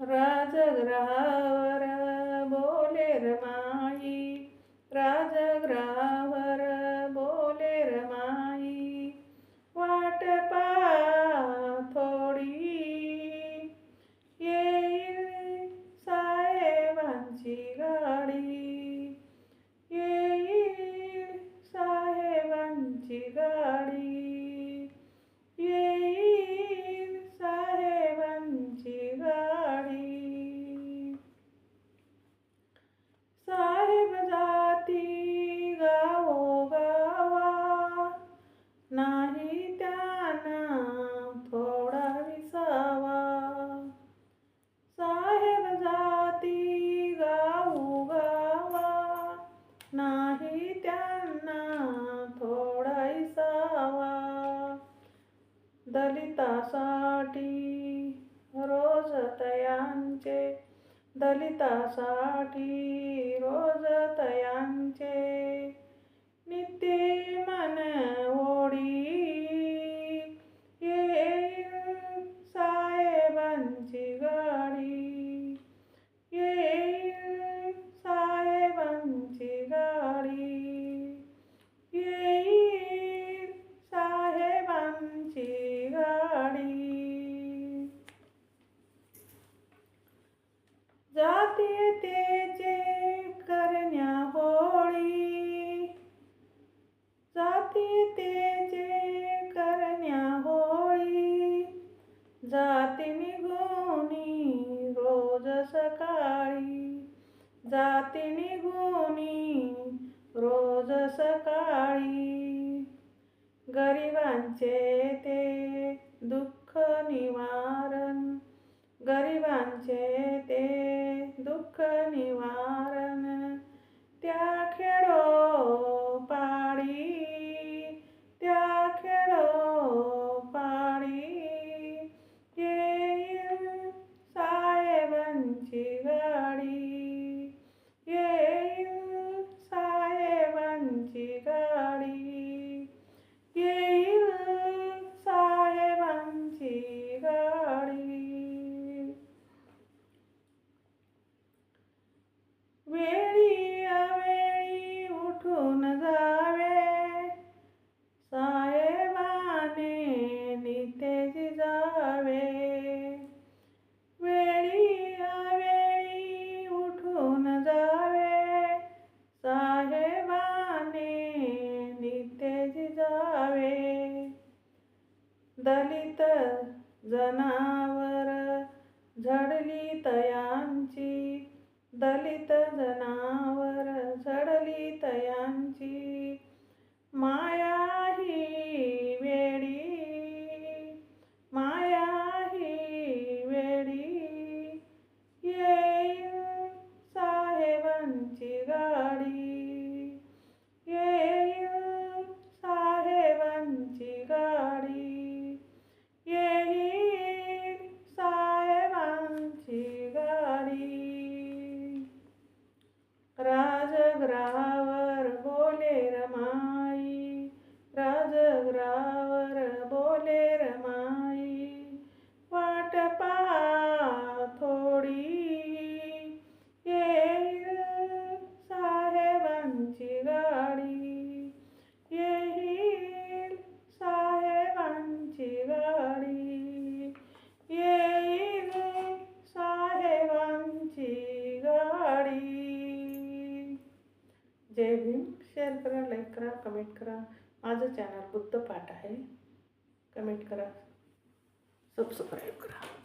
રાજ બોલે રમા दलितासाठी रोज तयांचे दलितासाठी रोज तयांचे. नित्य मन जाती निघोनी रोज सकाळी. गरिबांचे ते दुःख निवारण. गरिबांचे ते दुःख निवारण. त्या खेळ जावे. दलित जनावर झडली तयांची. दलित जना राजग्रहावर बोले रमा. शेअर करा लाईक करा कमेंट करा. माझं चॅनल बुद्ध पाठ आहे. कमेंट करा. सबस्क्राईब करा.